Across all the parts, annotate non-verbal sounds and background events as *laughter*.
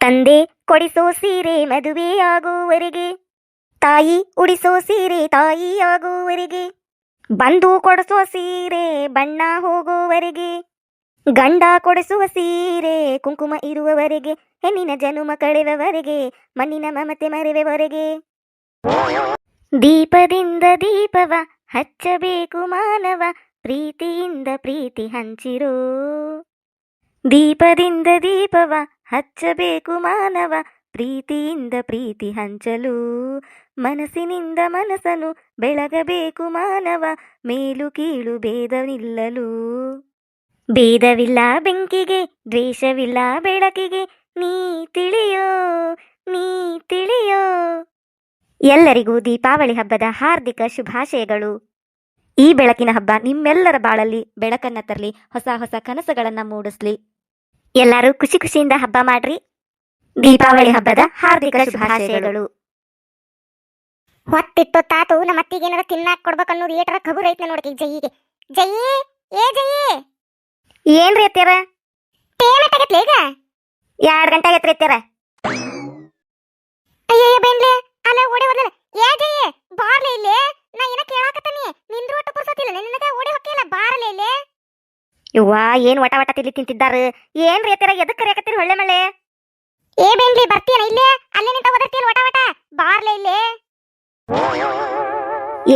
ತಂದೆ ಕೊಡಿಸೋ ಸೀರೆ ಮದುವೆಯಾಗುವವರೆಗೆ ತಾಯಿ ಉಡಿಸೋ ಸೀರೆ ತಾಯಿಯಾಗುವವರೆಗೆ ಬಂದು ಕೊಡಿಸೋ ಸೀರೆ ಬಣ್ಣ ಹೋಗುವವರೆಗೆ, ಗಂಡ ಕೊಡಿಸುವ ಸೀರೆ ಕುಂಕುಮ ಇರುವವರೆಗೆ, ಹೆಣ್ಣಿನ ಜನುಮ ಕಳೆವವರೆಗೆ, ಮಣ್ಣಿನ ಮಮತೆ ಮರೆವವರೆಗೆ. ದೀಪದಿಂದ ದೀಪವ, ಹಚ್ಚಬೇಕು ಮಾನವ, ಪ್ರೀತಿಯಿಂದ ಪ್ರೀತಿ ಹಂಚಿರೋ. ದೀಪದಿಂದ ದೀಪವ ಹಚ್ಚಬೇಕು ಮಾನವ ಪ್ರೀತಿಯಿಂದ ಪ್ರೀತಿ ಹಂಚಲು. ಮನಸ್ಸಿನಿಂದ ಮನಸ್ಸನ್ನು ಬೆಳಗಬೇಕು ಮಾನವ ಮೇಲು ಕೀಳು ಭೇದವಿಲ್ಲಲು. ಭೇದವಿಲ್ಲ ಬೆಂಕಿಗೆ, ದ್ವೇಷವಿಲ್ಲ ಬೆಳಕಿಗೆ, ನೀ ತಿಳಿಯೋ ನೀ ತಿಳಿಯೋ. ಎಲ್ಲರಿಗೂ ದೀಪಾವಳಿ ಹಬ್ಬದ ಹಾರ್ದಿಕ ಶುಭಾಶಯಗಳು. ಈ ಬೆಳಕಿನ ಹಬ್ಬ ನಿಮ್ಮೆಲ್ಲರ ಬಾಳಲ್ಲಿ ಬೆಳಕನ್ನ ತರಲಿ, ಹೊಸ ಹೊಸ ಕನಸುಗಳನ್ನು ಮೂಡಿಸ್ಲಿ. ಎಲ್ಲರೂ ಖುಷಿ ಖುಷಿಯಿಂದ ಹಬ್ಬ ಮಾಡ್ರಿ. ದೀಪಾವಳಿ ಹಬ್ಬದ ಹಾರ್ದಿಕ ಶುಭಾಶಯಗಳು. ಹೊತ್ತಿಟ್ಟು ತಾತು ನಮ್ಮ ಅತ್ತಿಗೆ ಏನಾರ ತಿನ್ನಾಕ್ ಕೊಡ್ಬೇಕು ಅನ್ನೋದು ಏಟರ ಖಬರ್ ಐತೆ ನೋಡಕ್ಕೆ ಜೈಗೆ. ಜೈ ಏ ಜೈ ಏನ್ರಿ ಅತ್ತಿಯರ ಪೇಮೆಂಟ್ ಆಗತ್ಲೆ ಈಗ? ಎರಡ್ ಗಂಟೆ ಆಗೈತ್ರಿ ಅತ್ತಿಯರ ಅಯ್ಯಯ್ಯ ಬೆಂಡ್ಲೆ ಅಲ್ಲ ಓಡಿ ಹೋದ್ಲಲ್ಲ. ಏ ಜೈ ಬಾರ್ಲೆ ಇಲ್ಲಿ? ನಾ ಏನ ಕೇಳಾಕತ್ತೀನಿ. ನಿಂದ್ರು ಒಟ್ಟು ಪುರ್ಸತ್ತಿಲ್ಲ. ನಿನಗ ಓಡಿ ಹೊಕ್ಕಿಲ್ಲ ಬಾರ್ಲೆ ಇಲ್ಲಿ? ಯವ್ವಾ ಏನ್ ವಟ ವಟ ತಿಳಿ ತಿಂತಿದ್ದಾರ? ಏನ್ ರೇತರ ಎದಕ್ ಕರಿಯಾಕತ್ತೀರಿ ಹೊಳ್ಳೆ ಮಳೆ ಏ ಬೆಂಡ್ಲಿ ಬರ್ತೀಯನ ಇಲ್ಲೇ? ಅಲ್ಲೇ ನಿಂತ ಓದರ್ತೀಯಲ್ಲ ವಟ ವಟ? ಬಾರ್ಲೆ ಇಲ್ಲೇ?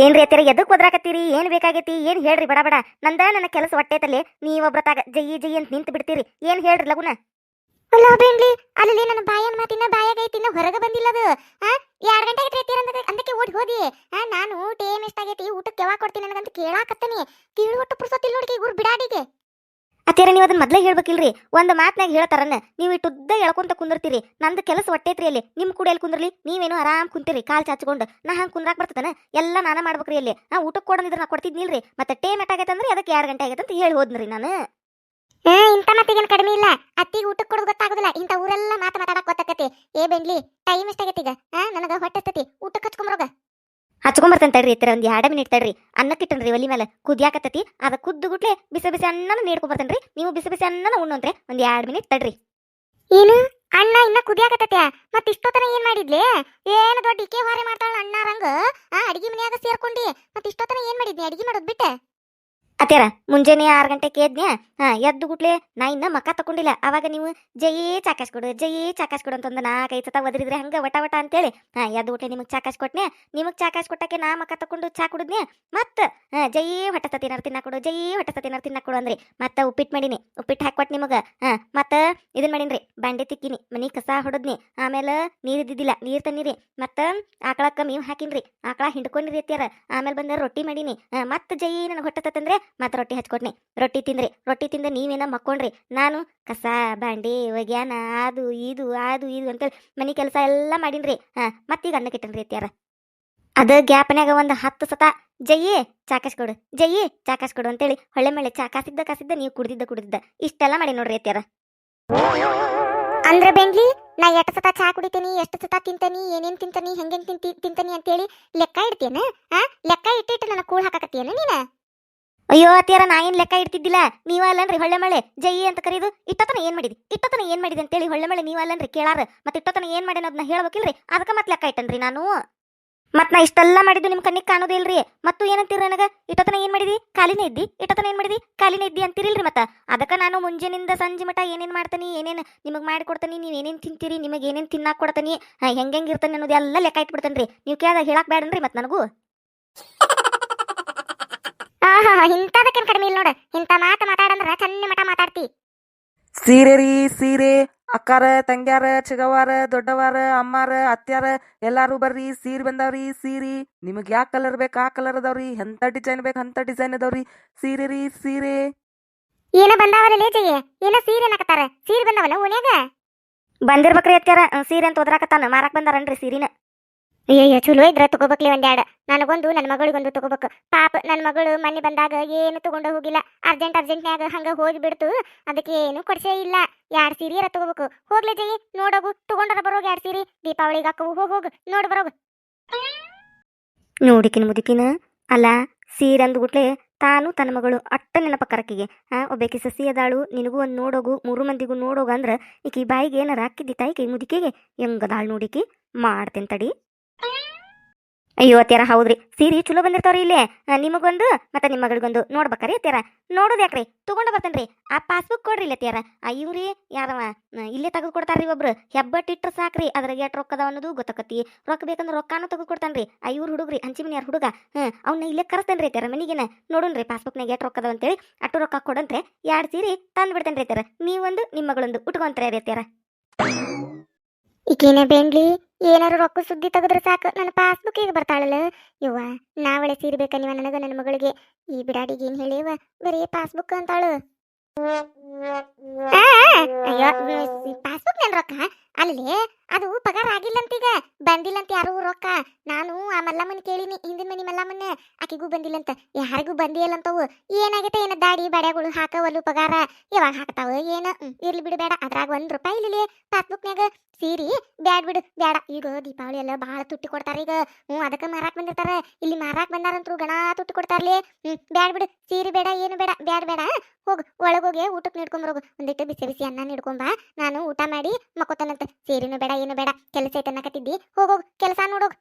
ಏನ್ ರೇತರ ಎದಕ್ ಒದ್ರಾಕತ್ತೀರಿ? ಏನ್ ಬೇಕಾಗೈತಿ? ಏನ್ ಹೇಳ್ರಿ ಬಡ ಬಡ. ನಂದ ನನ್ನ ಕೆಲಸ ಹೊಟ್ಟೆತಲ್ಲಿ ನೀವೊಬ್ರತಾಗ ಜೈ ಜೈ ಅಂತ ನಿಂತು ಬಿಡ್ತೀರಿ. ಏನ್ ಹೇಳ್ರಿ ಲಗುನ? ಅಲ್ಲ ಬೆಂಡ್ಲಿ ಅಲ್ಲಿ ನನ್ನ ಬಾಯನ್ ಮಾತಿನ ಬಾಯಾಗ ಐತಿ ಇನ್ನ ಹೊರಗೆ ಬಂದಿಲ್ಲ ಅದು. ಆ ಎರಡ್ ಗಂಟೆ ಆಗೈತಿ ಅಂತ ಅಂದಕ್ಕೆ ಓಡಿ ಹೋದಿ? ನಾನು ಟೇಮ್ ಎಷ್ಟಾಗೈತಿ? ಊಟಕ್ಕೆ ಯಾವಾಗ ಕೊಡ್ತೀನಿ ನನಗಂತ ಕೇಳಾಕತ್ತನಿ. ಕಿವಿ ಒಟ್ಟು ಪುರ್ಸತಿಲ್ ನೋಡಿ ಇವ್ರು ಬಿಡಾಡಿಗೆ. ಅತ್ಯಾರ ನೀವು ಅದನ್ನ ಮೊದಲೇ ಹೇಳ್ಬೇಕಿಲ್ರಿ. ಒಂದು ಮಾತ್ನಾಗ ಹೇಳ್ತಾರನ್ನ. ನೀವು ಇಟ್ಟುದ್ದ ಎಳ್ಕೊಂತ ಕುಂದಿರ್ತೀರಿ. ನಂದು ಕೆಲಸ ಹೊಟ್ಟೈತ್ರಿ ಅಲ್ಲಿ. ನಿಮ್ ಕೂಡ ಎಲ್ಲಿ ಕುಂದ್ರಲಿ? ನೀವೇನು ಆರಾಮ್ ಕುಂತೀರಿ, ಕಾಲ್ ಚಾಚ್ಕೊಂಡು ನಾ ಹಂಗೆ ಕುಂದ್ರಾಕ್ ಬರ್ತದನ? ಎಲ್ಲ ನಾನ ಮಾಡ್ಬೇಕ್ರಿ ಅಲ್ಲಿ. ನಾ ಊಟಕ್ಕೆ ಕೊಡೋದಿದ್ರೆ ನಾ ಕೊಡ್ತಿದ್ನಿಲ್ರಿ. ಮತ್ತೆ ಟೇಮ್ ಎಟ್ಟಾಗೈತೆ ಅಂದ್ರೆ ಅದಕ್ಕೆ ಎರಡು ಗಂಟೆ ಆಗೈತೆ ಅಂತ ಹೇಳಿ ಹೋದ್ನ್ರಿ ನಾನು. ಏ ಇಂಥ ಮತ್ತಿಗೇನು ಕಡಿಮೆ ಇಲ್ಲ. ಅತ್ತಿಗೆ ಊಟಕ್ಕೆ ಕೊಡೋದು ಗೊತ್ತಾಗೋದಿಲ್ಲ. ಇಂಥ ಊರೆಲ್ಲ ಮಾತು ಮಾತಾಡಕ್ ಗೊತ್ತಾಕತಿ ಏ ಬೆಂಡ್ಲಿ ಟೈಮ್ ಎಷ್ಟಾಗೈತಿ ಈಗ? ಆ, ನನಗ ಹೊಟ್ಟೆ ಊಟಕ್ಕೆ ಹಚ್ಕೊಂಬರೋಗ ಹಚ್ಕೊಂಬರ್ತೇನೆ ತಡ್ರಿ ಎತ್ತರ ಒಂದ್ ಎರಡು ಮಿನಿಟ್ ತಡ್ರಿ. ಅನ್ನಕ್ಕಿಟ್ಟನ್ರಿ ಒಲಿ ಮೇಲೆ ಕುದಿಯಾಕತ್ತತಿ. ಅದ ಕುದ್ದು ಗುಟ್ಲೆ ಬಿಸಿ ಬಿಸಿ ಅನ್ನನ ಬರ್ತೇನ್ರಿ ನೀವು ಬಿಸಿ ಬಿಸಿ ಅನ್ನನ ಉಣ್ಣಂತ್ರೆ. ಒಂದ್ ಎರಡು ಮಿನಿಟ್ ತಡ್ರಿ. ಏನು? ಅಣ್ಣ ಇನ್ನ ಕುದಿಯಾಕತ್ತತ್ಯ? ಮತ್ತೆ ಇಷ್ಟೊತ್ತನ ಏನ್ ಮಾಡಿದ್ಲಿ? ಏನು ದೊಡ್ಡ ಇಕೆ ಹೊರೆ ಮಾಡ್ತಾಳ ಅಣ್ಣಾರಂಗ? ಅಡಿಗೆ ಮನೆಯಾಗ ಸೇರ್ಕೊಂಡಿ. ಮತ್ತೆ ಇಷ್ಟೊತ್ತನ ಏನ್ ಮಾಡಿದ್ನಿ? ಅಡಿಗೆ ಮಾಡೋದ್ ಬಿಟ್ಟೆ? ಅತ್ಯಾರ, ಮುಂಜಾನೆ ಆರು ಗಂಟೆಗೆ ಎದ್ನ್ಯಾ? ಹಾ, ಎದ್ದು ಗುಟ್ಲೆ ನಾ ಇನ್ನ ಮಕ್ಕ ತಕೊಂಡಿಲ್ಲ ಅವಾಗ ನೀವು ಜೈ ಚಾಕಾಶ್ ಕೊಡು ಜೈ ಚಾಕಾಶ್ ಕೊಡು ಅಂತಂದು ಕೈ ಸತ ಒದ್ರಿದ್ರೆ ಹಂಗ ವಟ ವಟ ಅಂತೇಳಿ. ಹಾ, ಎದ್ದು ಗುಟ್ಲೆ ನಿಮಗೆ ಚಾಕಾಶ್ ಕೊಟ್ನೆ ನಿಮಗೆ ಚಾಕಾಶ್ ಕೊಟ್ಟಕ್ಕೆ ನಾ ಮಕ್ಕ ತಕೊಂಡು ಚಾ ಕುಡಿದ್ನೆ ಮತ್ತ ಜೈ ಹೊಟ್ಟೆ ತಿನ್ನ ತಿನ್ನಾಕ್ ಕೊಡು ಜಯೇ ಹೊಟ್ಟ ಸತಿನಾರ ತಿನ್ನ ಕೊಡು ಅಂದ್ರಿ. ಮತ್ತ ಉಪ್ಪಿಟ್ಟು ಮಾಡೀನಿ. ಉಪ್ಪಿಟ್ಟು ಹಾಕಿ ಕೊಟ್ಟು ನಿಮಗೆ. ಹಾ, ಮತ್ತ ಇದನ್ ಮಾಡೀನ್ರಿ. ಬಂಡೆ ತಿಕ್ಕಿನಿ, ಮನಿ ಕಸ ಹೊಡದ್ನಿ. ಆಮೇಲೆ ನೀರು ಇದ್ದಿದ್ದಿಲ್ಲ. ನೀರ್ ತನ್ನಿರಿ ಮತ್ತ ಆಕಳಕ್ಕ ಮೀವ್ ಹಾಕಿನ್ರಿ. ಆಕಳ ಹಿಂಡ್ಕೊಂಡಿರಿ ಅತ್ಯಾರ. ಆಮೇಲೆ ಬಂದ ರೊಟ್ಟಿ ಮಾಡೀನಿ. ಮತ್ತೆ ಜೈ ನನಗೆ ಹೊಟ್ಟೆ ತಂದ್ರೆ ಮತ್ತೆ ರೊಟ್ಟಿ ಹಚ್ಕೊಟ್ನಿ. ರೊಟ್ಟಿ ತಿಂದ್ರಿ, ರೊಟ್ಟಿ ತಿಂದ ನೀವೇನ ಮಕ್ಕೊಂಡ್ರಿ. ನಾನು ಕಸ, ಬಾಂಡಿ, ಒಗ್ಯಾನ, ಅದು, ಇದು ಅದು, ಇದು ಅಂತೇಳಿ ಮನಿ ಕೆಲಸ ಎಲ್ಲ ಮಾಡೀನ್ರಿ. ಹಾ, ಮತ್ತೀಗ ಅನ್ನ ಕಿಟ್ಟನ್ರಿ ಅತ್ಯಾರ ಅದ ಗ್ಯಾಪ್ನ್ಯಾಗ ಒಂದು ಹತ್ತು ಸತ ಜಯ್ಯೇ ಚಾಕಾಸ್ ಕೊಡು ಜಯ್ಯೇ ಚಾಕಾಸ್ ಕೊಡು ಅಂತೇಳಿ ಹೊಳ್ಳೆ ಮಳೆ ಚಾ ಕಾಸಿದ್ದ ನೀವು ಕುಡ್ದಿದ್ದ ಕುಡ್ದಿದ್ದ. ಇಷ್ಟೆಲ್ಲ ಮಾಡಿ ನೋಡ್ರಿ ಅತ್ಯಾರ ಅಂದ್ರ ಬೆಂಗ್ಲಿ ನಾ ಎಷ್ಟು ಸತ ಚಾ ಕುಡಿತೀನಿ, ಎಷ್ಟು ಸತ ತಿಂತಾನಿ, ಏನೇನ್ ತಿಂತಾನಿ ಹೆಂಗೆ ತಿಂತಿ, ತಿಂತಾನಿ ಅಂತೇಳಿ ಲೆಕ್ಕ ಇಡ್ತೇನ? ಆ, ಲೆಕ್ಕ ಇಟ್ಟಿಟ್ಟು ನನ್ನ ಕೂಳ್ ಹಾಕಕತ್ತೀಯನ ನೀನ? ಅಯ್ಯೋ ಅತ್ಯಾರ ನಾ ಏನ್ ಲೆಕ್ಕ ಇಡ್ತಿದ್ದಿಲ್ಲ? ನೀವ ಅಲ್ಲನ್ರಿ ಹೊಳ್ಳೆ ಮಳೆ ಜೈ ಅಂತ ಕರೀದು. ಇಟ್ಟತನ ಏನ್ ಮಾಡಿದಿ? ಇಟ್ಟತನ ಏನ್ ಮಾಡಿದಿ ಅಂತೇಳಿ ಹೊಳ್ಳೆ ಮಳೆ ನೀವ ಅಲ್ಲನ್ರಿ ಕೇಳಾರ. ಮತ್ತೆ ಇಟ್ಟತನ ಏನ್ ಮಾಡಿ ಅದನ್ನ ಹೇಳ್ಬೇಕಿಲ್ರಿ? ಅದಕ್ಕೆ ಮತ್ ಲೆಕ್ಕ ಇಟ್ಟನ್ರಿ ನಾನು. ಮತ್ ನಾ ಇಷ್ಟೆಲ್ಲ ಮಾಡಿದ್ದು ನಿಮ್ ಕಣ್ಣಿಗೆ ಕಾಣೋದಿಲ್ರಿ. ಮತ್ತು ಏನಂತೀರ ನನಗ? ಇಟ್ಟತನ ಏನ್ ಮಾಡಿದಿ? ಕಾಲಿನ ಇದ್ದಿ? ಇಟ್ಟತನ ಏನ್ ಮಾಡಿದಿ? ಕಾಲಿನ ಇದ್ದಿ ಅಂತಿರಿಲ್ರಿ ಮತ್ತ? ಅದಕ್ಕ ನಾನು ಮುಂಜಾನಿಂದ ಸಂಜೆ ಮಟ ಏನೇನ್ ಮಾಡ್ತೀನಿ, ಏನೇನ್ ನಿಮಗ್ ಮಾಡಿ ಕೊಡ್ತಾನಿ ನೀವ್ ಏನೇನ್ ತಿಂತೀರಿ, ನಿಮಗೆ ಏನೇನ್ ತಿನ್ನಾಕ್ ಕೊಡ್ತೀನಿ ಹೆಂಗೆಂಗ್ ಹೆಂಗ್ ಇರ್ತಾನೆ ಅನ್ನೋದು ಎಲ್ಲ ಲೆಕ್ಕ ಇಟ್ಬಿಡ್ತೇನ್ರಿ. ನೀವು ಕೇಳ್ದಾಗ ಹೇಳಕ್ ಬೇಡನ್ರಿ ಮತ್ ನನಗೂ. ಆಹಾ *laughs* ಇಂಥದಕ್ಕೇನ್ ಕಡಿಮೆ ಇಲ್ಲ ನೋಡ. ಇಂಥ ಮಾತು ಮಾತಾಡಂದ್ರ ಚೆನ್ನಿ ಮಠ ಮಾತಾಡ್ತಿ. ಸೀರೆ ರೀ ಸೀರೆ. ಅಕ್ಕಾರ ತಂಗ್ಯಾರ ಚಿಗವಾರ ದೊಡ್ಡವಾರ ಅಮ್ಮಾರ ಅತ್ಯಾರ ಎಲ್ಲಾರು ಬರ್ರಿ ಸೀರೆ ಬಂದಾವ್ರಿ ಸೀರಿ. ನಿಮಗ್ ಯಾವ ಕಲರ್ ಬೇಕು ಆ ಕಲರ್ ಅದಾವ್ರಿ? ಎಂತ ಡಿಸೈನ್ ಬೇಕು ಅಂತ ಡಿಸೈನ್ ಅದಾವ್ರಿ. ಸೀರೆ ರೀ ಸೀರೆ. ಏನ ಬಂದಾವಲ್ಲ ಲೇಜಿಗೆ? ಏನ ಸೀರೆ ಅನ್ನಕತ್ತಾರ ಸೀರೆ ಬಂದಾವಲ್ಲ ಓಣ್ಯಾಗ? ಬಂದಿರ್ಬೇಕ್ರಿ ಅತ್ಯಾರ ಸೀರೆ ಅಂತ ಓದ್ರಾಕತ್ತಾನ. ಮಾರಕ್ ಬಂದಾರನ್ರಿ ಸೀರಿನ? ಅಯ್ಯಯ್ಯ, ಚಲೋ ಇದ್ರ ತಗೋಬೇಕ್ಲಿ ಒಂದೆರಡು ನನಗೊಂದು ನನ್ನ ಮಗಳಿಗೊಂದು ತಗೋಬೇಕು. ಪಾಪ ನನ್ನ ಮಗಳು ಮನೆ ಬಂದಾಗ ಏನು ತಗೊಂಡು ಹೋಗಿಲ್ಲ. ಅರ್ಜೆಂಟ್, ಅರ್ಜೆಂಟ್ನ್ಯಾಗ ಹಂಗೆ ಹೋಗಿ ಬಿಡ್ತು ಅದಕ್ಕೆ ಏನು ಕೊಡ್ಸೇ ಇಲ್ಲ. ಸೀರಿ ಸೀರೆಯರ ತಗೋಬೇಕು. ಹೋಗ್ಲಿ ಜೈ, ನೋಡೋಗು. ತಗೊಂಡರ ಬರೋಗ ಎರಡು ಸೀರೆ? ದೀಪಾವಳಿಗೆ ಹಾಕವು, ಹೋಗಿ, ಹೋಗು, ನೋಡಿ ಬರೋಗು. ನೋಡಿಕಿನ ಮುದುಕಿನ. ಅಲ್ಲ, ಸೀರೆ ಅಂದ್ಗುಟ್ಲೆ ತಾನು ತನ್ನ ಮಗಳು ಅಟ್ಟ ನೆನಪಕ್ಕರಕ್ಕಿಗೆ ಹಾ ಒಬ್ಬಾಕಿ ಸಸಿ ಅದಾಳು. ನಿನಗೂ ಒಂದು ನೋಡೋಗು, ಮೂರು ಮಂದಿಗೂ ನೋಡೋಗ ಅಂದ್ರೆ ಈಕಿ ಬಾಯಿಗೆ ಏನಾರ ಹಾಕಿದ್ದಿ ತಾಯಿಗೆ ಮುದುಕಿಗೆ? ಹೆಂಗದಾಳು ನೋಡಿಕಿ ಮಾಡ್ತೇನೆ ತಡಿ. ಅಯ್ಯೋ ಅತ್ಯಾರ ಹೌದ್ರಿ. ಸೀರೆ ಚಲೋ ಬಂದಿರ್ತಾವ್ರಿ ಇಲ್ಲೇ. ನಿಮಗೊಂದು, ಮತ್ತೆ ನಿಮ್ಮ ಮಗಳಿಗೊಂದು. ನೋಡ್ಬೇಕಾರಿ ಅತ್ಯಾರ ನೋಡೋದು ಯಾಕ್ರಿ? ತಗೊಂಡ ಬರ್ತೇನ್ರಿ. ಆ ಪಾಸ್ಬುಕ್ ಕೊಡ್ರಿ ಇಲ್ಲ ಅತ್ಯಾರ ಇವ್ರಿ ಯಾರವ ಇಲ್ಲೇ ತೆಗೆದು ಕೊಡ್ತಾರ್ರಿ ಒಬ್ರು. ಹೆಬ್ಬಟ್ ಇಟ್ರ ಸಾಕ್ರಿ. ಅದ್ರಾಗ ಎಷ್ಟು ರೊಕ್ಕದ ಅನ್ನೋದು ಗೊತ್ತಾಕತಿ ರೊಕ್ಕ ಬೇಕಂದ್ರೆ ರೊಕ್ಕಾನು ತೆಗೆದು ಕೊಡ್ತಾನ್ರಿ ಆ ಇವ್ರು ಹುಡುಗ್ರಿ ಹಂಚಿ ಯಾರು ಹುಡುಗ. ಹ್ಞೂ ಅವ್ನ ಇಲ್ಲೇ ಕರೆಸ್ತೇನ್ರಿ ಅತ್ಯಾರ ನೋಡನ್ರಿ ನೋಡೋಣ್ರಿ ಪಾಸ್ಬುಕ್ನಾಗ ಎಷ್ಟು ರೊಕ್ಕ ಅದಾವ ಅಂತೇಳಿ. ಅಟ್ಟು ರೊಕ್ಕ ಕೊಡಂತ್ರೆ ಎರಡು ಸೀರೆ ತಂದು ಬಿಡ್ತೇನ್ರಿ ಅತ್ಯಾರ ನೀವೊಂದು ನಿಮ್ಮ ಮಗಳೊಂದು ಉಟ್ಕೊಂತ್ರಿ ರೀ ಅತ್ಯಾರ ಈಗೇನೆ ಬೇಂಡ್ಲಿ? ಏನಾರು ರೊಕ್ಕ ಸುದ್ದಿ ತೆಗೆದ್ರೆ ಸಾಕು. ನನ್ನ ಪಾಸ್ಬುಕ್ ಈಗ ಬರ್ತಾಳಲ್ಲ. ಯವ್ವ, ನಾವಳೆ ಸೀರ್ಬೇಕ ಬೇಕಾ ನೀವ ನನಗ, ನನ್ನ ಮಗಳಿಗೆ. ಈ ಬಿಡಾಡಿಗೆ ಏನ್ ಹೇಳಿವ ಬರೀ ಪಾಸ್ಬುಕ್ ಅಂತಾಳು. ಅಯ್ಯೋ ಪಾಸ್ಬುಕ್ ನನ್ ರೊಕ್ಕ? ಅಲ್ಲಿ? ಅದು ಪಗಾರ ಬಂದಿಲ್ಲ ಅಂತ ಯಾರು ರೊಕ್ಕ? ನಾನು ಆ ಮಲ್ಲಮ್ಮನ ಕೇಳಿನಿ, ಹಿಂದಿನ ಮನಿ ಮಲ್ಲಮ್ಮನ ಆಕಿಗೂ ಬಂದಿಲ್ಲಂತ. ಯಾರಿಗೂ ಬಂದಿಲ್ಲಂತವು ಏನಾಗೈತೆ ಏನ ದಾಡಿ ಬಡ್ಯಾಗಳು ಹಾಕವಲ್ಲು ಪಗಾರ? ಯಾವಾಗ ಹಾಕ್ತಾವ ಏನ? ಇರ್ಲಿ ಬಿಡು ಬೇಡ. ಅದ್ರಾಗ ಒಂದ್ ರೂಪಾಯಿ ಇಲ್ಲಿ ಪಾಸ್ಬುಕ್ನ್ಯಾಗ. ಸೀರಿ, ಬ್ಯಾಡ್ ಬಿಡು, ಬ್ಯಾಡ. ಈಗ ದೀಪಾವಳಿ ಎಲ್ಲ ಬಹಳ ತುಟ್ಟಿ ಕೊಡ್ತಾರ ಈಗ. ಹ್ಞೂ ಅದಕ್ಕೆ ಮಾರಾಕ್ ಬಂದಿರ್ತಾರ. ಇಲ್ಲಿ ಮಾರಾಕ್ ಬಂದಾರಂತರು ಗಣ ತುಟ್ಟಿ ಕೊಡ್ತಾರ್ಲಿ. ಹ್ಮ್, ಬ್ಯಾಡ್ ಬಿಡು. ಸೀರಿ ಬೇಡ, ಏನು ಬೇಡ. ಬ್ಯಾಡ್ ಬೇಡ. ಹೋಗು, ಒಳಗೋಗಿ ಊಟಕ್ಕೆ ನೀಡ್ಕೊಂಬರೋಗು. ಒಂದಿಟ್ಟು ಬಿಸಿ ಬಿಸಿ ಅನ್ನ ನೀಡ್ಕೊಂಬ. ನಾನು ಊಟ ಮಾಡಿ ಮಕ್ಕೋತಾನಂತ. ಸೀರೆನೂ ಬೇಡ ಏನು ಬೇಡ ಕೆಲಸ ಐತೆ ಅನ್ನಕತ್ತಿದ್ದಿ ಹೋಗೋಗ್ ಕೆಲಸ ನೋಡೋಗ್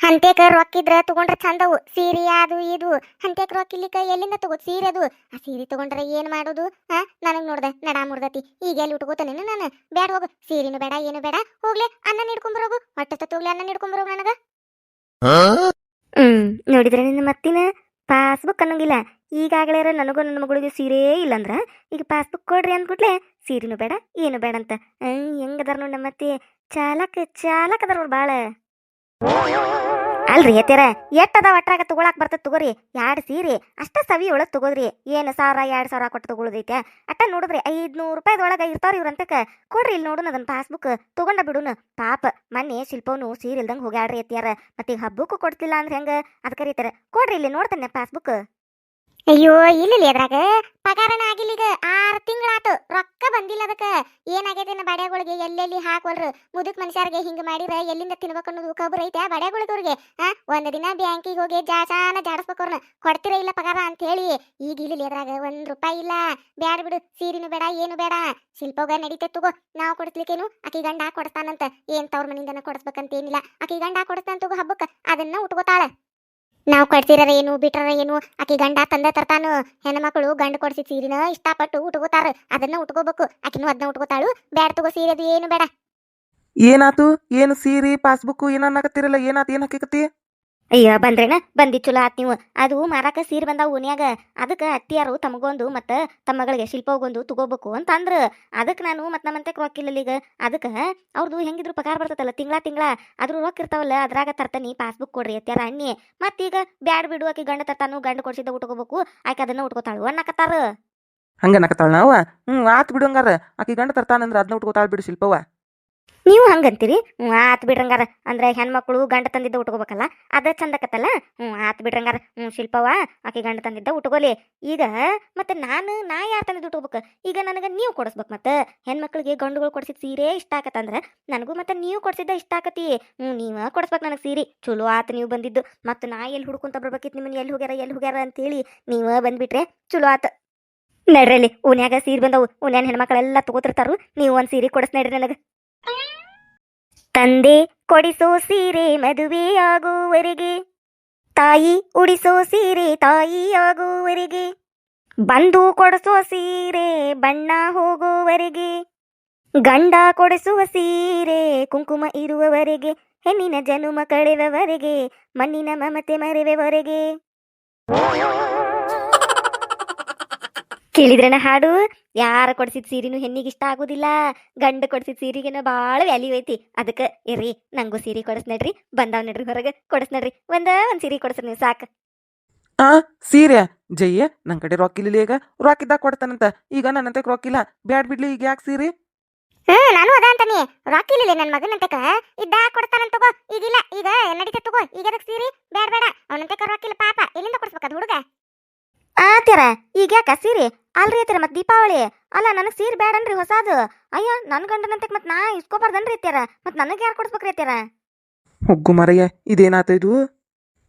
ಹಂತೇಕ ರೊಕ್ಕಿದ್ರ ತಗೊಂಡ್ರ ಚಂದವು ಸೀರೆ ಅದು ಇದು? ಹಂತೇಕ ರೊಕ್ಕಿಲಿಕ್ಕ ಎಲ್ಲಿಂದ ತಗೋ ಸೀರೆ ಅದು? ಆ ಸೀರೆ ತಗೊಂಡ್ರೆ ಏನ್ ಮಾಡೋದು? ಹಾ ನನಗ್ ನೋಡ್ದೆ ನಡಾ ಮುರ್ದತಿ ಈಗ ಎಲ್ಲಿ ಉಟ್ಕೋತಾನೇನು ನಾನು ಬೇಡ ಹೋಗು ಸೀರೆನೂ ಬೇಡ ಏನು ಬೇಡ ಹೋಗ್ಲೆ ಅನ್ನ ನೀಡ್ಕೊಂಬರೋಗು ಹೊಟ್ಟೆ ಹೋಗ್ಲಿ ಅನ್ನ ನೀಡ್ಕೊಂಬರೋಗು ನನಗ? ಹ್ಮ್ ನೋಡಿದ್ರೆ ನಿನ್ನ ಮತ್ತಿನ? ಪಾಸ್ಬುಕ್ ಅನ್ನೋಂಗಿಲ್ಲ. ಈಗಾಗಲೇ ನನಗೂ ನನ್ನ ಮಗಳಿಗೆ ಸೀರೆ ಇಲ್ಲಂದ್ರ ಈಗ ಪಾಸ್ಬುಕ್ ಕೊಡ್ರಿ ಅಂದ್ಬಿಟ್ಲೆ ಸೀರೆನೂ ಬೇಡ, ಏನು ಬೇಡ ಅಂತ. ಹೆಂಗದಾರ ನೋಡಿ ನಮ್ಮ ಮತ್ತೆ ಚಾಲಕ ಚಾಲಕ ಅದಾರ ಭಾಳ ಅಲ್ರಿ ಹೇತಿರ ಎಟ್ಟದ ಅಟ್ರಾಗ ತಗೊಳಕ್ ಬರ್ತದ ತಗೋರಿ, ಎರಡು ಸೀರೆ, ಅಷ್ಟ ಸವಿ ಒಳಗ್ ತಗೋದ್ರಿ. ಏನು ಸಾವಿರ, ಎರಡು ಸಾವಿರ ಕೊಟ್ಟು ತಗೊಳ್ಳೋದೈತೆ ಅಟ್ಟ ನೋಡಿದ್ರಿ ಐದ್ನೂರು ರೂಪಾಯಿದೊಳಗ ಇರ್ತಾವ್ರಿ ಇವ್ರಂತಕ. ಕೊಡ್ರಿ ಇಲ್ಲಿ ನೋಡುನ ಅದನ್ನ ಪಾಸ್ಬುಕ್, ತಗೊಂಡ ಬಿಡುನ. ಪಾಪ, ಮೊನ್ನೆ ಶಿಲ್ಪವನು ಸೀರೆ ಇಲ್ದಂಗ ಹೋಗ್ಯಾಡ್ರಿ ಅತ್ಯಾರ ಮತ್ತೆ ಈಗ ಹಬ್ಬಕ್ಕೂ ಕೊಡ್ತಿಲ್ಲ ಅಂದ್ರೆ ಹೆಂಗ? ಅದಕ್ಕೆ ಕರೀತಾರ ಕೊಡ್ರಿ ಇಲ್ಲಿ ನೋಡ್ತಾನೆ ಪಾಸ್ಬುಕ್. ಅಯ್ಯೋ ಇಲ್ಲ ಅದ್ರಾಗ ಪಗಾರನ ಆಗಿಲ್ಲ ಈಗ. ಆರು ತಿಂಗಳಾತು. ರೊಕ್ಕ ಬಂದಿಲ್ಲ ಅದಕ್ಕ. ಏನಾಗೈತೆ ನಮ್ಮ ಎಲ್ಲೆಲ್ಲಿ ಹಾಕ್ವಲ್ರು ಮುದುಕ್ ಮನುಷ್ಯರಿಗೆ ಹಿಂಗ ಮಾಡಿರ? ಎಲ್ಲಿಂದ ತಿನ್ಬೇಕು ಅನ್ನೋದು ಕಬ್ರು ಐತೆ ಬಡ್ಯಾಗಳಿಗೆ ಆ? ಒಂದ್ ದಿನ ಬ್ಯಾಂಕಿಗೆ ಹೋಗಿ ಜಾಸಾನ ಜಾಡಿಸ್ಬೇಕು ಅವ್ರನ್ನ ಕೊಡ್ತೀರ ಇಲ್ಲ ಪಗಾರ ಅಂತ ಹೇಳಿ ಈಗ ಇಲ್ಲಿ ಅದ್ರಾಗ ಒಂದ್ ರೂಪಾಯಿ ಇಲ್ಲ. ಬ್ಯಾಡ ಬಿಡು. ಸೀರಿನೂ ಬೇಡ, ಏನು ಬೇಡ. ಶಿಲ್ಪೋಗ ನಡೀತೆ ತಗೋ. ನಾವು ಕೊಡಿಸ್ಲಿಕ್ಕೇನು? ಆಕಿ ಗಂಡ ಕೊಡ್ತಾನಂತ ಏನ್ ತವ್ರ ಮನಿಂದನ ಕೊಡಿಸ್ಬೇಕಂತ ಏನಿಲ್ಲ ಆಕಿ ಗಂಡ ಕೊಡಿಸ್ತಾನ ತಗೋ ಹಬ್ಬಕ್ಕ. ಅದನ್ನ ಉಟ್ಕೋತಾಳ. ನಾವು ಕೊಡ್ಸಿರ ಏನು ಬಿಟ್ರ ಏನು? ಆಕಿ ಗಂಡ ತಂದೆ ತರ್ತಾನು. ಹೆಣ್ಮಕ್ಳು ಗಂಡ ಕೊಡ್ಸಿ ಸೀರಿನ ಇಷ್ಟಪಟ್ಟು ಉಟ್ಕೋತಾರ. ಅದನ್ನ ಉಟ್ಕೋಬೇಕು. ಆಕಿನೂ ಅದನ್ನ ಉಟ್ಕೋತಾಳು. ಬ್ಯಾಡ ತಗೋ ಸೀರೆ ಅದು ಏನು ಬೇಡ. ಏನಾತು? ಏನು ಸೀರಿ ಪಾಸ್ಬುಕ್ ಏನನ್ನಕತ್ತಿರಲ್ಲ ಏನಾತು? ಏನ್ ಹಾಕಿಕತಿ ಅಯ್ಯ, ಬಂದ್ರೇನ? ಬಂದಿ ಚಲೋ ಆತ್ ನೀವು. ಅದು ಮಾರಾಕ ಸೀರೆ ಬಂದಾವ ಓನ್ಯಾಗ ಅದಕ್ಕೆ ಅತ್ತಿಯಾರು ತಮಗೊಂದು ಮತ್ತು ತಮ್ಮಗಳಿಗೆ ಶಿಲ್ಪಗೊಂದು ತಗೋಬೇಕು ಅಂತ ಅಂದ್ರೆ ಅದಕ್ಕೆ ನಾನು ಮತ್ತು ನಮ್ಮಂತೆ ರೊಕ್ಕ ಇಲ್ಲ ಈಗ. ಅದಕ್ಕೆ ಅವ್ರದ್ದು ಹೆಂಗಿದ್ರು ಪಗಾರ ಬರ್ತೈತಲ್ಲ ತಿಂಗಳ ತಿಂಗಳ. ಅದ್ರ ರೊಕ್ಕ ಇರ್ತಾವಲ್ಲ, ಅದ್ರಾಗ ತರ್ತಾನಿ ಪಾಸ್ಬುಕ್ ಕೊಡ್ರಿ ಅತ್ತಿಯಾರ ಅಣ್ಣಿ. ಮತ್ತೀಗ ಬ್ಯಾಡ್ ಬಿಡು, ಆಕಿ ಗಂಡ ತರ್ತಾನು, ಗಂಡ ಕೊಡ್ಸಿದ್ದ ಉಟ್ಕೋಬೇಕು. ಆಕೆ ಅದನ್ನ ಉಟ್ಕೋತಾಳು ಅನ್ನಕತ್ತಾರ ಹಂಗ ನಕತಾಳ ನಾವ? ಹ್ಮ್, ಆತ್ ಬಿಡು ಹಂಗಾರ. ಆಕಿ ಗಂಡ ತರ್ತಾನಂದ್ರ ಅದನ್ನ ಉಟ್ಕೋತಾಳ ಬಿಡು ಶಿಲ್ಪವ್ವ. ನೀವು ಹಂಗಂತೀರಿ? ಹ್ಞೂ ಆತ್ ಬಿಡ್ರಂಗಾರ. ಅಂದ್ರೆ ಹೆಣ್ಮಕ್ಳು ಗಂಡ ತಂದಿದ್ದ ಉಟ್ಕೋಬೇಕಲ್ಲ, ಅದ ಚಂದಕತ್ತಲ್ಲ? ಹ್ಞೂ ಆತ್ ಬಿಡ್ರಂಗಾರ. ಹ್ಞೂ ಶಿಲ್ಪವ ಆಕೆ ಗಂಡ ತಂದಿದ್ದ ಉಟ್ಕೋಲಿ. ಈಗ ಮತ್ತೆ ನಾನು, ನಾ ಯಾರು ತಂದಿದ್ದು ಉಟ್ಕೋಬೇಕು? ಈಗ ನನಗೆ ನೀವು ಕೊಡಿಸ್ಬೇಕು ಮತ್ತೆ. ಹೆಣ್ಮಕ್ಳಿಗೆ ಗಂಡುಗಳು ಕೊಡಿಸಿದ ಸೀರೆ ಇಷ್ಟ ಆಕತ್ತಂದ್ರೆ ನನಗೂ ಮತ್ತೆ ನೀವು ಕೊಡ್ಸಿದ್ದ ಇಷ್ಟ ಆಕತಿ ಹ್ಞೂ ನೀವು ಕೊಡಿಸ್ಬೇಕು ನನಗೆ ಸೀರೆ. ಚಲೋ ಆತು ನೀವು ಬಂದಿದ್ದು. ಮತ್ತು ನಾ ಎಲ್ಲಿ ಹುಡ್ಕೊಂತ ಬರ್ಬೇಕಿತ್ತು ನಿಮ್ಮನ್ನ ಎಲ್ಲಿ ಹೋಗ್ಯಾರ ಎಲ್ಲಿ ಹೋಗ್ಯಾರ ಅಂತೇಳಿ ನೀವು ಬಂದ್ಬಿಟ್ರೆ ಚಲೋ ಆತು. ನಡ್ರಲ್ಲಿ ಓನ್ಯಾಗ ಸೀರೆ ಬಂದವು. ಓನ್ಯಾನ ಹೆಣ್ಮಕ್ಳೆಲ್ಲ ತಗೋತಿರ್ತಾರು. ನೀವು ಒಂದು ಸೀರೆ ಕೊಡಿಸ್ ನಡ್ರಿ ನನಗೆ. ತಂದೆ ಕೊಡಿಸೋ ಸೀರೆ ಮದುವೆಯಾಗುವರೆಗೆ ತಾಯಿ ಉಡಿಸೋ ಸೀರೆ ತಾಯಿ ಆಗುವವರೆಗೆ ಬಂದು ಕೊಡಿಸೋ ಸೀರೆ ಬಣ್ಣ ಹೋಗುವವರೆಗೆ ಗಂಡ ಕೊಡಿಸುವ ಸೀರೆ ಕುಂಕುಮ ಇರುವವರೆಗೆ ಹೆಣ್ಣಿನ ಜನುಮ ಕಳೆವವರೆಗೆ ಮಣ್ಣಿನ ಮಮತೆ ಮರೆವವರೆಗೆ. *laughs* ಕೇಳಿದ್ರನ ಹಾಡು? ಯಾರ ಕೊಡ್ಸಿದ ಸೀರೆನೂ ಹೆಣ್ಣಿಗೆ ಇಷ್ಟ ಆಗೋದಿಲ್ಲ. ಗಂಡ ಕೊಡ್ಸಿದ ಸೀರೆಗೆನ ಭಾಳ ವ್ಯಾಲ್ಯೂ ಐತಿ. ಅದಕ್ಕೆ ಇರ್ರಿ ನಂಗೂ ಸೀರೆ ಕೊಡಸ್ ನಡ್ರಿ ಬಂದಾವ್ ನಡ್ರಿ ಹೊರಗೆ ಕೊಡಸ್ ನಡ್ರಿ ಒಂದ ಒಂದ್ ಸೀರೆ ಕೊಡಸ್ರಿ ನೀವು ಸಾಕು. ಆ ಸೀರೆ? ಜಯ್ಯ ನನ್ ಕಡೆ ರೊಕ್ಕಿಲ್ಲ ಈಗ. ರೊಕ್ಕ ಇದ್ದಾಗ ಕೊಡ್ತಾನಂತ. ಈಗ ನನ್ನಂತೆ ರೊಕ್ಕ ಇಲ್ಲ. ಬ್ಯಾಡ್ ಬಿಡ್ಲಿ ಈಗ ಯಾಕೆ ಸೀರೆ? ಹ್ಮ್ ನಾನು ಅದ ಅಂತಾನೆ. ರೊಕ್ಕ ಇಲ್ಲ ನನ್ನ ಮಗನಂತಕ ಇದ್ದ ಕೊಡ್ತಾನಂತ ತಗೋ. ಈಗಿಲ್ಲ ಈಗ ನಡೀತೆ ತಗೋ. ಈಗ ಅದಕ್ಕೆ ಸೀರಿ? ಬೇಡ ಬೇಡ ಅವನಂತಕ ರಾಕಿಲ್ಲ ಇಲ್ಲ ಪಾಪ. ಎಲ್ಲಿಂದ ಕೊಡ್ಸ್ಬೇಕದು ಹುಡುಗ? ಆತ್ಯಾರ ಈಗ ಯಾಕ ಸೀರೆ? ಅಲ್ರಿ ಅತ್ಯಾರ ಮತ್ ದೀಪಾವಳಿ. ಅಲ್ಲ ನನಗ್ ಸೀರೆ ಬೇಡನ್ರಿ ಹೊಸಾದು. ಅಯ್ಯ ನನ್ ಗಂಡನಂತ ಮತ್ ನಾ ಇಸ್ಕೋಬಾರ್ದನ್ರಿ ಅತ್ಯಾರ ಮತ್ ನನಗೆ ಯಾರು ಕೊಡ್ಸ್ಬೇಕ್ರಿ ಅತ್ಯಾರ ಹುಗ್ಗು ಮರಯ್ಯ ಇದೇನಾತ ಇದು?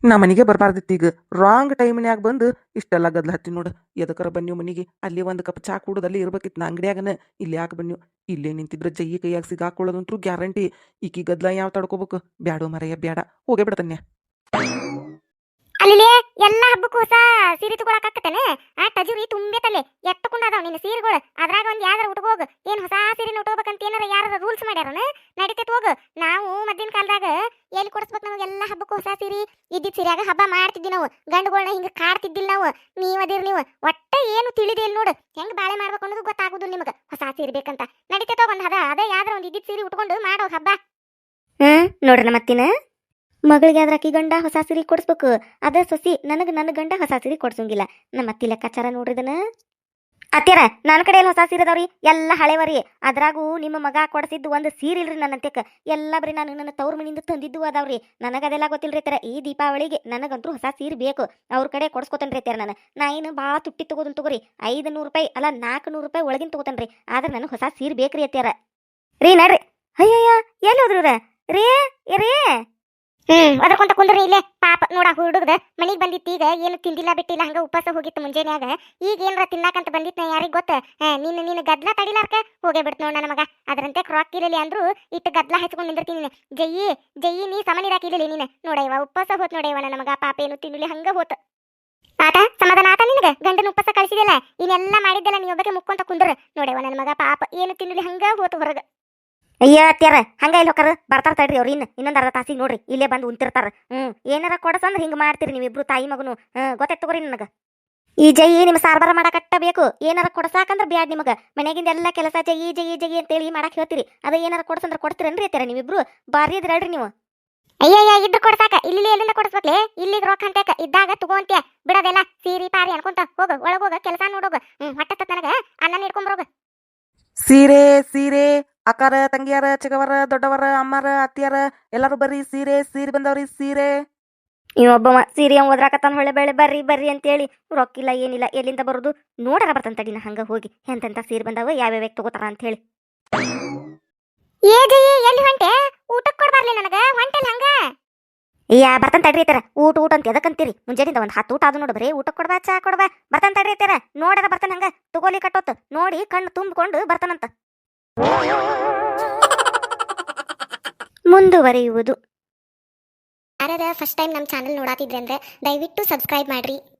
ನಾ ಮನೆಗೆ ಬರಬಾರ್ದಿತ್ತು ಈಗ. ರಾಂಗ್ ಟೈಮ್ನ್ಯಾಗ ಬಂದು ಇಷ್ಟೆಲ್ಲ ಗದ್ಲ ಹತ್ತಿ ನೋಡು. ಎದಕ್ಕರ ಬನ್ನಿ ಮನೆಗೆ? ಅಲ್ಲಿ ಒಂದು ಕಪ್ ಚಾ ಕೂಡದಲ್ಲಿ ಇರ್ಬೇಕಿತ್ತು ನಾ ಅಂಗಡಿಯಾಗನ. ಇಲ್ಲಿ ಯಾಕೆ ಬನ್ನಿ ಇಲ್ಲೇ ನಿಂತಿದ್ರೆ ಜೈ ಕೈಯಾಗ ಸಿಗಾಕೊಳ್ಳೋದಂತೂ ಗ್ಯಾರಂಟಿ. ಈಕಿ ಗದ್ಲ ಯಾವ ತಡ್ಕೋಬೇಕು? ಬ್ಯಾಡೋ ಮರಯ್ಯ ಬ್ಯಾಡ. ಹೋಗೇ ಬಿಡ್ತಾನೆ ಅಲ್ಲಿ ಎಲ್ಲ ಹಬ್ಬಕ್ಕೂ ಹೊಸ ಸೀರೆ ತಗೊಳಕಾಕತ್ತೇನೆ ಆ ಟಜುರಿ ತುಂಬೆ ತಲೆ ಅದಾವ ನಿನ್ನ ಸೀರೆಗಳು. ಅದ್ರಾಗ ಒಂದ್ ಯಾವ್ದಾರ ಉಟ್ಕೋಗ ಏನ್ ಹೊಸ ಸೀರೆ ಉಟ್ಕೋಬೇಕಂತ ಏನಾರ ಯಾರ ರೂಲ್ಸ್ ಮಾಡ್ಯಾರನ? ನಡಿತೈತ್ ಹೋಗು. ನಾವು ಮದ್ದಿನ ಕಾಲದಾಗ ಎಲ್ಲಿ ಕೊಡಿಸ್ಬೇಕು ನಮಗೆಲ್ಲ ಹಬ್ಬಕ್ಕೂ ಹೊಸ ಸೀರೆ? ಇದ್ದಿದ್ ಸೀರೆಯಾಗ ಹಬ್ಬ ಮಾಡ್ತಿದ್ವಿ ನಾವು. ಗಂಡುಗಳನ್ನ ಹಿಂಗ ಕಾಡ್ತಿದ್ದಿಲ್ಲ ನಾವು. ನೀವ್ ಅದಿರ್ ನೀವು. ಒಟ್ಟ ಏನು ತಿಳಿದಿಲ್ಲ ನೋಡು. ಹೆಂಗ್ ಬಾಳೆ ಮಾಡ್ಬೇಕು ಅನ್ನೋದು ಗೊತ್ತಾಗುದಿಲ್ಲ ನಿಮಗ. ಹೊಸ ಸೀರೆ ಬೇಕಂತ. ನಡಿತೈತ್ ಒಂದ್ ಹದ. ಅದೇ ಯಾವ್ದಾರ ಒಂದ್ ಇದ್ದಿದ್ ಸೀರೆ ಉಟ್ಕೊಂಡು ಮಾಡೋ ಹಬ್ಬ. ಹ್ಮ್, ನೋಡ್ರಿ ನಮ್ಮ ಅತ್ತಿನ. ಮಗಳಿಗೆ ಆದ್ರೆ ಅಕ್ಕಿ ಗಂಡ ಹೊಸ ಸೀರೆ ಕೊಡಿಸ್ಬೇಕು. ಅದ ಸೊಸಿ ನನಗೆ ನನ್ನ ಗಂಡ ಹೊಸ ಸೀರೆ ಕೊಡ್ಸಂಗಿಲ್ಲ. ನಮ್ಮ ಅತ್ತಿ ಲೆಕ್ಕಾಚಾರ ನೋಡ್ರಿದನ ಅತ್ಯಾರ ನನ್ನ ಕಡೆಯಲ್ಲಿ ಹೊಸ ಸೀರೆ ಅದಾವ್ರಿ. ಎಲ್ಲ ಹಳೆವರಿ ಅದ್ರಾಗೂ ನಿಮ್ಮ ಮಗ ಕೊಡಿಸಿದ್ದು ಒಂದು ಸೀರೆ ಇಲ್ರಿ ನನ್ನ ಅಂತ್ಯಕ್ಕೆ ಎಲ್ಲ ಬರೀ ನಾನು ನನ್ನ ತವ್ರ ಮನೆಯಿಂದ ತಂದಿದ್ದು ಅದಾವ್ರಿ. ನನಗದೆಲ್ಲ ಗೊತ್ತಿಲ್ರಿ ತರ ಈ ದೀಪಾವಳಿಗೆ ನನಗಂತೂ ಹೊಸ ಸೀರೆ ಬೇಕು. ಅವ್ರ ಕಡೆ ಕೊಡ್ಸ್ಕೊತೇನ್ರಿ ತರ ನಾನು. ನಾ ಏನು ಭಾಳ ತುಟ್ಟಿ ತಗೋದನ್ ತಗೋರಿ. ಐದು ನೂರು ರೂಪಾಯಿ ಅಲ್ಲ ನಾಲ್ಕು ನೂರು ರೂಪಾಯಿ ಒಳಗಿನ ತಗೋತೇನ್ರಿ. ಆದ್ರೆ ನನಗೆ ಹೊಸ ಸೀರೆ ಬೇಕ್ರಿ ಅತ್ಯಾರ ರೀ ನಡ್ರಿ. ಅಯ್ಯಯ್ಯ, ಎಲ್ಲಿ ಹೋದ್ರಿ ರೇ ರೇ. ಹ್ಮ್ ಅದ್ರಕೊಂತ ಕುಂದ್ರಿ ಇಲ್ಲೇ. ಪಾಪ ನೋಡ ಹುಡುಗದ ಮನಿಗ್ ಬಂದಿತ್ತು ಈಗ ಏನು ತಿಂದಿಲ್ಲ ಬಿಟ್ಟಿಲ್ಲ ಹಂಗ ಉಪವಾಸ ಹೋಗಿತ್ತು ಮುಂಜಾನ್ಯಾಗ. ಈಗ ಏನ್ರ ತಿನ್ನಾಕಂತ ಬಂದಿತ್ತು ಯಾರಿಗ ಗೊತ್ತ? ಹಾ, ನೀನ್ ನೀನ್ ಗದ್ಲ ತಡಿಲಾರ್ಕ? ಹೋಗೇ ಬಿಡ್ತು ನೋಡ ನಮಗ ಮಗ. ಅದ್ರಂತೆ ಕ್ರಾಕ್ ಇರಲಿ ಅಂದ್ರು ಇಟ್ಟು ಗದ್ಲ ಹಚ್ಕೊಂಡ್ ನಿಂದಿರ್ತೀನಿ ನೀನು. ಜಯ್ಯಿ ಜಯ್ಯಿ ನೀ ಸಮನಿರಾಕ ಇರಲಿ ನೀನು. ನೋಡಯ್ಯವ ಉಪವಾಸ ಹೋತ್ ನೋಡಯ್ಯವ ನಮಗ ಮಗ. ಪಾಪ ಏನು ತಿನ್ನಲಿ ಹಂಗ ಹೋತ. ಆತ ಸಮಾಧಾನ ಆತ ನಿನಗ? ಗಂಡನ ಉಪವಾಸ ಕಳಿಸಿದಲ್ಲ ಇನ್ನೆಲ್ಲ ಮಾಡಿದ್ದಲ್ಲ ನೀ ಒಬ್ಬಕ್ಕೆ ಮುಕ್ಕೊಂತ ಕುಂದ್ರ. ನೋಡಯ್ಯವ ನನ್ನ ಮಗ ಪಾಪ ಏನು ತಿನ್ನಲಿ ಹಂಗ ಹೋತ ಹೊರಗ. ಅಯ್ಯ ಅತ್ಯಾರ ಹಂಗ ಇಲ್ಲಿ ಹೊಕ್ಕಾರ ಬರ್ತಾರ ತಡ್ರಿ ಅವ್ರು ಇನ್ನ ಇನ್ನೊಂದು ಅರ್ಧ ತಾಸಿಗೆ ನೋಡ್ರಿ ಇಲ್ಲೇ ಬಂದು ಉಂತಿರ್ತಾರ. ಹ್ಮ್ ಏನಾರ ಕೊಡಸಂದ್ರ ಹಿಂಗ ಮಾಡ್ತೀರಿ ನೀವಿಬ್ರು ತಾಯಿ ಮಗನು. ಹ್ಮ್ ಗೊತ್ತಾಯ್ತು ತಗೋರಿ ನನಗ. ಈ ಜೈ ನಿಮ್ಮ ಸಾರ್ಬಾರ ಮಾಡಕಟ್ಟ ಬೇಕು ಏನಾರ ಕೊಡಸಾಕಂದ್ರ ಬ್ಯಾಡ್ ನಿಮಗ. ಮನೆಗಿಂದ ಎಲ್ಲಾ ಕೆಲಸ ಜೈ ಜೈ ಜೈ ಅಂತೇಳಿ ಮಾಡಕ್ ಹೇಳ್ತೀರಿ. ಅದ ಏನಾರ ಕೊಡಸಂದ್ರ ಕೊಡ್ತೀರೇನ್ರಿ ಅತ್ಯಾರ ನೀವಿಬ್ರು? ಬಾರಿ ಇದ್ರಲ್ರಿ ನೀವು. ಅಯ್ಯಯ್ಯ ಇದ್ದು ಕೊಡ್ಸಾಕ ಇಲ್ಲಿ ಎಲ್ಲಿಂದ ಕೊಡಿಸ್ಬೇಕ್ಲೆ? ಇಲ್ಲಿಗೆ ರೊಕ್ಕ ಅಂತೇಕ ಇದ್ದಾಗ ತಗೋಂತ್ಯ ಬಿಡೋದೆಲ್ಲ ಸೀರಿ ಪಾರಿ ಅನ್ಕೊಂತ ಹೋಗ ಒಳಗೋಗ ಕೆಲಸ ನೋಡೋಗ ಹ್ಮ್ ಹೊಟ್ಟತ್ತ ನನಗ. ಅನ್ನ ನೀಡ್ಕೊಂಬರೋಗ ಸೀರೆ ಸೀರೆ ಅಕ್ಕಾರ ತಂಗಿಯಾರ ಚಿಕ್ಕವರ ದೊಡ್ಡವರ ಅಮ್ಮಾರ ಅತ್ತಿಯಾರ ಎಲ್ಲರೂ ಬರ್ರಿ ಸೀರೆ ಸೀರೆ ಬಂದವ್ರಿ ಸೀರೆ. ಇನ್ನೊಬ್ಬ ಸೀರೆ ಓದ್ರಾಕತ್ತಾನ ಹೊಳೆ ಬೆಳೆ ಬರ್ರಿ ಬರ್ರಿ ಅಂತೇಳಿ. ರೊಕ್ಕಿಲ್ಲ ಏನಿಲ್ಲ ಎಲ್ಲಿಂದ ಬರೋದು? ನೋಡಾರ ಬರ್ತಾನ ತಡಿನ ಹಂಗ ಹೋಗಿ. ಎಂತೆಂತ ಸೀರೆ ಬಂದಾವ ಯಾವ್ಯಾವ ತಗೋತಾರ ಅಂತ ಹೇಳಿ ಏ ಎಲ್ಲಿ ಹೊಂಟೆ? ಊಟಕ್ಕೆ ಕೊಡ್ಬಾರ್ಲಿ ನನಗ ಹೊಂಟೆಲ್ ಹಂಗ? ಯಾ ಬರ್ತಾನ ತಡ್ರಿ ತರ ಊಟ ಊಟ ಅಂತ ಎದಕ್ಕಂತೀರಿ ಮುಂಜಾನಿಂದ ಒಂದ್ ಹತ್ತು ಊಟ ಅದು ನೋಡು ಬರೀ ಊಟ ಕೊಡ್ಬಾ ಚಾ ಕೊಡ್ಬಾ ಬರ್ತಾನ ತಡ್ರಿ ತರ ನೋಡದ ಬರ್ತಾನ ಹಂಗ ತಗೋಲಿ ಕಟ್ಟೋತ್. ನೋಡಿ ಕಣ್ಣು ತುಂಬಿಕೊಂಡು ಬರ್ತಾನಂತ. *laughs* ಮುಂದುವರಿಯುವುದು. ಯಾರದ ಫಸ್ಟ್ ಟೈಮ್ ನಮ್ಮ ಚಾನಲ್ ನೋಡಾತಿದ್ರೆ ಅಂದ್ರೆ ದಯವಿಟ್ಟು ಸಬ್ಸ್ಕ್ರೈಬ್ ಮಾಡ್ರಿ.